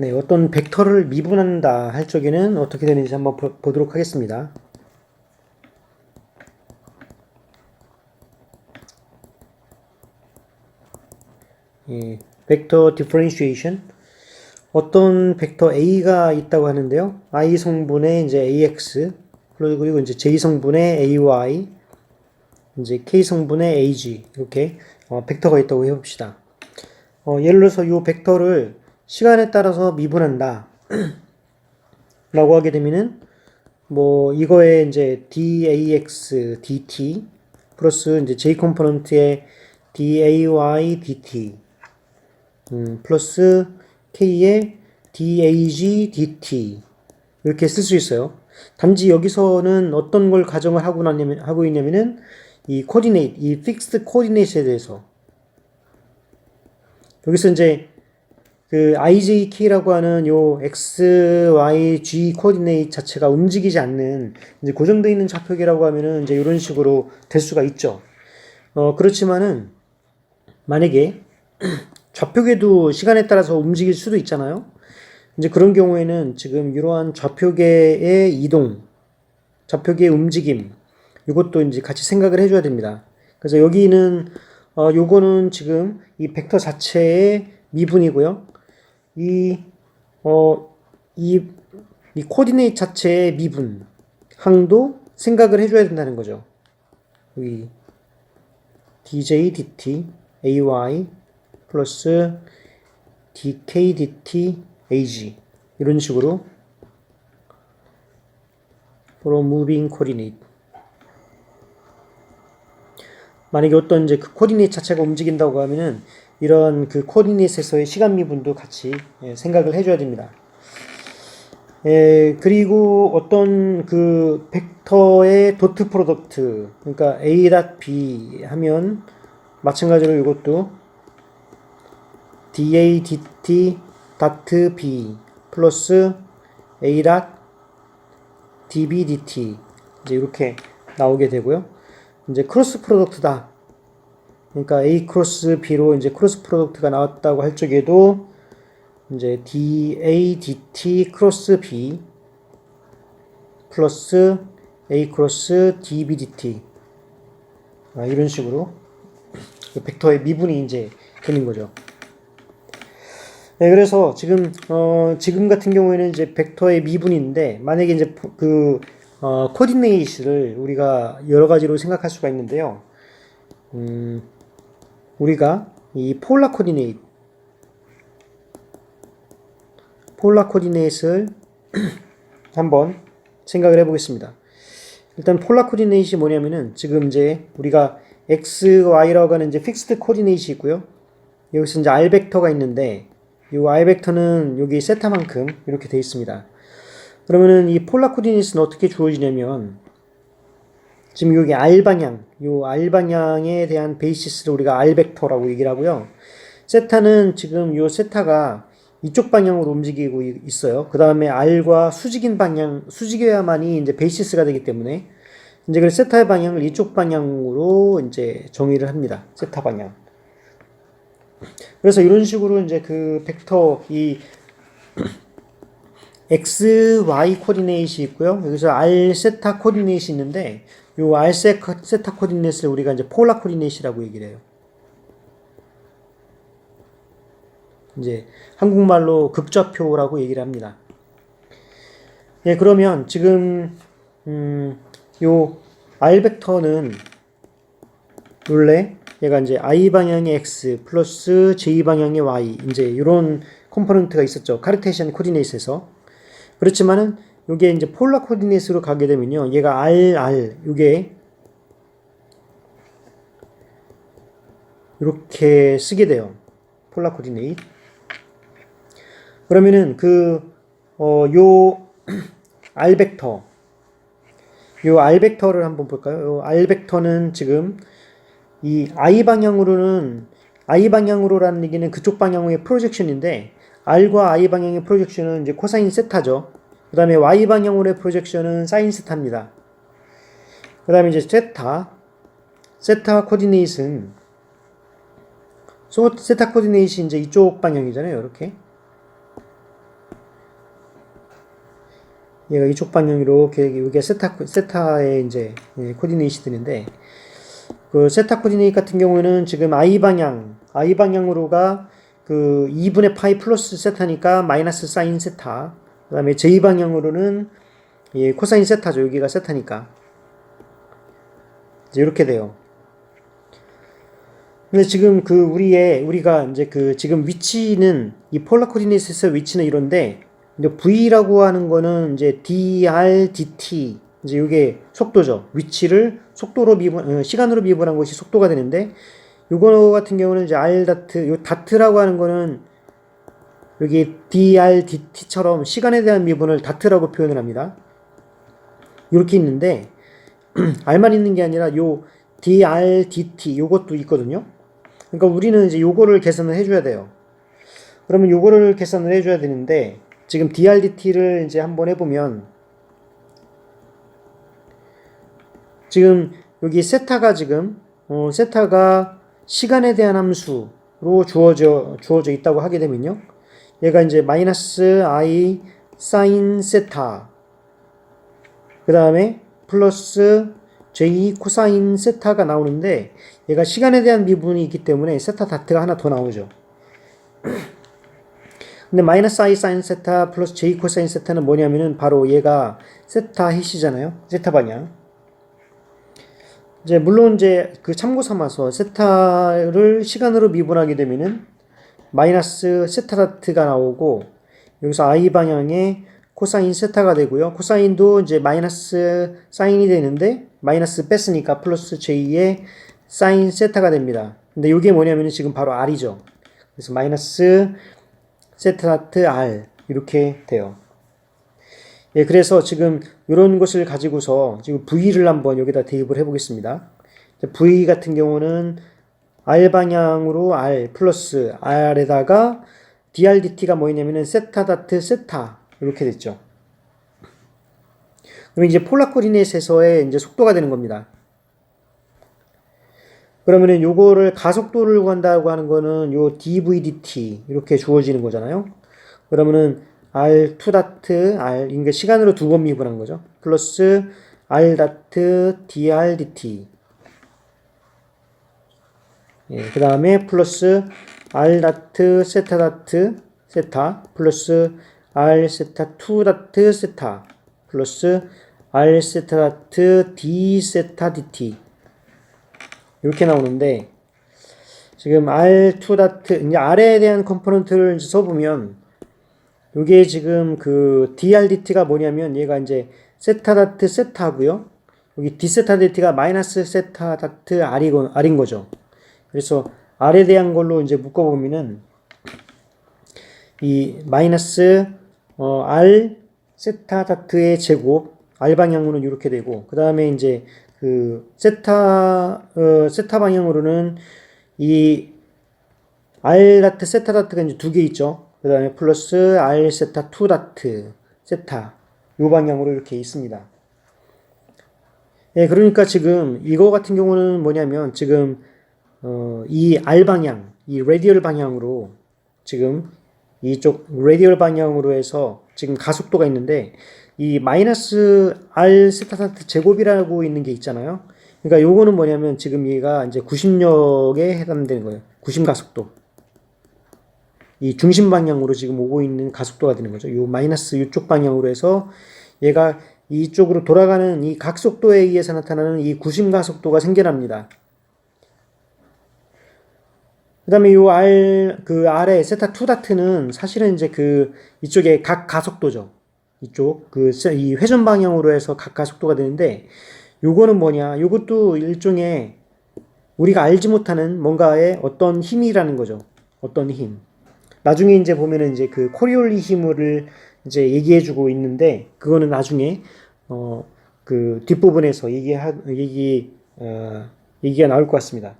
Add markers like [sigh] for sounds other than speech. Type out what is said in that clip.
네, 어떤 벡터를 미분한다 할 적에는 어떻게 되는지 한번 보, 보도록 하겠습니다. 예, 벡터 디퍼런시에이션 어떤 벡터 a가 있다고 하는데요. i 성분의 이제 ax 그리고 이제 j 성분의 ay 이제 k 성분의 ag 이렇게 어, 벡터가 있다고 해봅시다. 어, 예를 들어서 이 벡터를 시간에 따라서 미분한다 [clears throat] 라고 하게 되면은 뭐 이거에 이제 dax dt 플러스 이제 j 컴포넌트의 day dt 음, 플러스 k의 dag dt 이렇게 쓸 수 있어요. 단지 여기서는 어떤 걸 가정을 하고 나냐면 하고 있냐면은 이 코디네이트, 이 픽스드 코디네이트에 대해서 여기서 이제 그 IJK라고 하는 요 X, Y, G 코디네이트 자체가 움직이지 않는 이제 고정되어 있는 좌표계라고 하면은 이제 이런 식으로 될 수가 있죠. 어, 그렇지만은 만약에 [clears throat] 좌표계도 시간에 따라서 움직일 수도 있잖아요. 이제 그런 경우에는 지금 이러한 좌표계의 이동, 좌표계의 움직임, 이것도 이제 같이 생각을 해줘야 됩니다. 그래서 여기는 어, 요거는 지금 이 벡터 자체의 미분이고요. 이, 어, 이, 이 코디네이트 자체의 미분, 항도 생각을 해줘야 된다는 거죠. 여기, dj, dt, ay, 플러스 dk, dt, ag. 이런 식으로, for moving coordinate. 만약에 어떤 이제 그 코디네이트 자체가 움직인다고 하면은 이런 그 코디네이트에서의 시간 미분도 같이 예, 생각을 해줘야 됩니다. 예, 그리고 어떤 그 벡터의 도트 프로덕트, 그러니까 a.b 하면 마찬가지로 이것도 da dt 다트 b 플러스 a db dt 이제 이렇게 나오게 되고요. 이제 크로스 프로덕트다. 그러니까 A 크로스 B로 이제 크로스 프로덕트가 나왔다고 할 적에도 이제 DA DT 크로스 B 플러스 A 크로스 DB DT 아, 이런 식으로 벡터의 미분이 이제 되는 거죠. 네, 그래서 지금 어, 지금 같은 경우에는 이제 벡터의 미분인데 만약에 이제 그 어, 코디네이트를 우리가 여러 가지로 생각할 수가 있는데요. 음, 우리가 이 폴라 코디네이트, 폴라 코디네이트를 한번 생각을 해보겠습니다. 일단 폴라 코디네이트이 뭐냐면은 지금 이제 우리가 x, y라고 하는 이제 픽스드 코디네이트이 있고요. 여기서 이제 r 벡터가 있는데 이 r 벡터는 여기 세타만큼 이렇게 되어 있습니다. 그러면은 이 폴라 코디네이트는 어떻게 주어지냐면 지금 여기 R 방향, 요 R 방향에 대한 베이시스를 우리가 R 벡터라고 얘기를 하고요. 세타는 지금 요 세타가 이쪽 방향으로 움직이고 있어요. 그 다음에 R과 수직인 방향, 수직여야만이 이제 베이시스가 되기 때문에 이제 그 세타의 방향을 이쪽 방향으로 이제 정의를 합니다. 세타 방향. 그래서 이런 식으로 이제 그 벡터 이 x, y 코디네이트이 있고요. 여기서 r 세타 코디네이트이 있는데 이 r 세타 코디네이트를 우리가 이제 폴라 코디네이트라고 얘기를 해요. 이제 한국말로 극좌표라고 얘기를 합니다. 예, 그러면 지금 음, 요 r 벡터는 원래 얘가 이제 i 방향의 x 플러스 j 방향의 y 이제 이런 컴포넌트가 있었죠. 카르테시안 코디네이트에서 그렇지만은 이게 이제 폴라 코디네이트로 가게 되면요. 얘가 R, R, 이게 이렇게 쓰게 돼요. 폴라 코디네이트. 그러면은 그, 어, 요, [clears throat] R 벡터. 요 R 벡터를 한번 볼까요? 요 R 벡터는 지금 이 I 방향으로는 I 방향으로라는 얘기는 그쪽 방향의 프로젝션인데 R과 I 방향의 프로젝션은 이제 코사인 세타죠. 그 다음에 Y 방향으로의 프로젝션은 사인 세타입니다. 그 다음에 이제 세타, 세타 코디네이트는 세타 코디네이트이 이제 이쪽 방향이잖아요. 이렇게. 얘가 이쪽 방향으로 이렇게 이게 세타 세타의 이제 예, 코디네이트들인데 그 세타 코디네이트 같은 경우는 지금 i 방향 i 방향으로가 그 2분의 파이 플러스 세타니까 마이너스 사인 세타 그 다음에 j 방향으로는 예, 코사인 세타죠 여기가 세타니까 이제 이렇게 돼요. 근데 지금 그 우리의 우리가 이제 그 지금 위치는 이 폴라 코디네이트에서 위치는 이런데 이제 v라고 하는 거는 이제 dr dt 이제 이게 속도죠. 위치를 속도로 미분 어, 시간으로 미분한 것이 속도가 되는데 요거 같은 경우는 이제 r 다트 요 다트라고 하는 거는 여기 dr dt처럼 시간에 대한 미분을 다트라고 표현을 합니다. 이렇게 있는데 [clears throat] r만 있는 게 아니라 요 dr dt 요것도 있거든요. 그러니까 우리는 이제 요거를 계산을 해줘야 돼요. 그러면 요거를 계산을 해줘야 되는데 지금 DRDT를 이제 한번 해보면 지금 여기 세타가 지금 어, 세타가 시간에 대한 함수로 주어져 주어져 있다고 하게 되면요. 얘가 이제 마이너스 i 사인 세타 그 다음에 플러스 j 코사인 세타가 나오는데 얘가 시간에 대한 미분이 있기 때문에 세타 다트가 하나 더 나오죠. [clears throat] 근데 마이너스 i 사인 세타 플러스 j 코사인 세타는 뭐냐면은 바로 얘가 세타 해시잖아요. 세타 방향. 이제 물론 이제 그 참고 삼아서 세타를 시간으로 미분하게 되면은 마이너스 세타 다트가 나오고 여기서 i 방향에 코사인 세타가 되고요. 코사인도 이제 마이너스 사인이 되는데 마이너스 뺐으니까 플러스 j의 사인 세타가 됩니다. 근데 이게 뭐냐면은 지금 바로 r이죠. 그래서 마이너스 세타트 r 이렇게 돼요. 예, 그래서 지금 이런 것을 가지고서 지금 v를 한번 여기다 대입을 해보겠습니다. v 같은 경우는 r 방향으로 r 플러스 r에다가 drdt가 뭐냐면은 세타 다트 세타 이렇게 됐죠. 그럼 이제 폴라 코디네이트에서의 이제 속도가 되는 겁니다. 그러면은 요거를 가속도를 구한다고 하는 거는 요 dvdt 이렇게 주어지는 거잖아요. 그러면은 r2 다트 r 그러니까 시간으로 두 번 미분한 거죠. 플러스 r 다트 drdt 예, 그 다음에 플러스 r 다트 세타 다트 세타 플러스 r 세타 2 다트 세타 플러스 r 세타 다트 d 세타 dt 이렇게 나오는데 지금 R2 다트 이제 R에 대한 컴포넌트를 써보면 이게 지금 그 DRDT가 뭐냐면 얘가 이제 세타 다트 세타고요. 여기 D 세타 DT가 마이너스 세타 다트 R이 R인 거죠. 그래서 R에 대한 걸로 이제 묶어보면은 이 마이너스 어, R 세타 다트의 제곱 R 방향으로는 이렇게 되고 그 다음에 이제 그 세타 어, 세타 방향으로는 이 R 다트 세타 다트가 이제 두 개 있죠. 그 다음에 플러스 R 세타 2 다트 세타 요 방향으로 이렇게 있습니다. 예, 그러니까 지금 이거 같은 경우는 뭐냐면 지금 어, 이 R 방향, 이 레디얼 방향으로 지금 이쪽 레디얼 방향으로 해서 지금 가속도가 있는데 이 마이너스 r 세타산트 제곱이라고 있는 게 있잖아요. 그러니까 요거는 뭐냐면 지금 얘가 이제 90력에 해당되는 거예요. 90 가속도. 이 중심 방향으로 지금 오고 있는 가속도가 되는 거죠. 요 마이너스 이쪽 방향으로 해서 얘가 이쪽으로 돌아가는 이 각속도에 의해서 나타나는 이90 가속도가 생겨납니다. 그 다음에 요 R, 그 아래 세타 2 다트는 사실은 이제 그 이쪽에 각 가속도죠. 이쪽 그 이 회전 방향으로 해서 각각 속도가 되는데 요거는 뭐냐? 요것도 일종의 우리가 알지 못하는 뭔가의 어떤 힘이라는 거죠. 어떤 힘. 나중에 이제 보면은 이제 그 코리올리 힘을 이제 얘기해주고 있는데 그거는 나중에 어 그 뒷부분에서 얘기하 얘기 어 얘기가 나올 것 같습니다.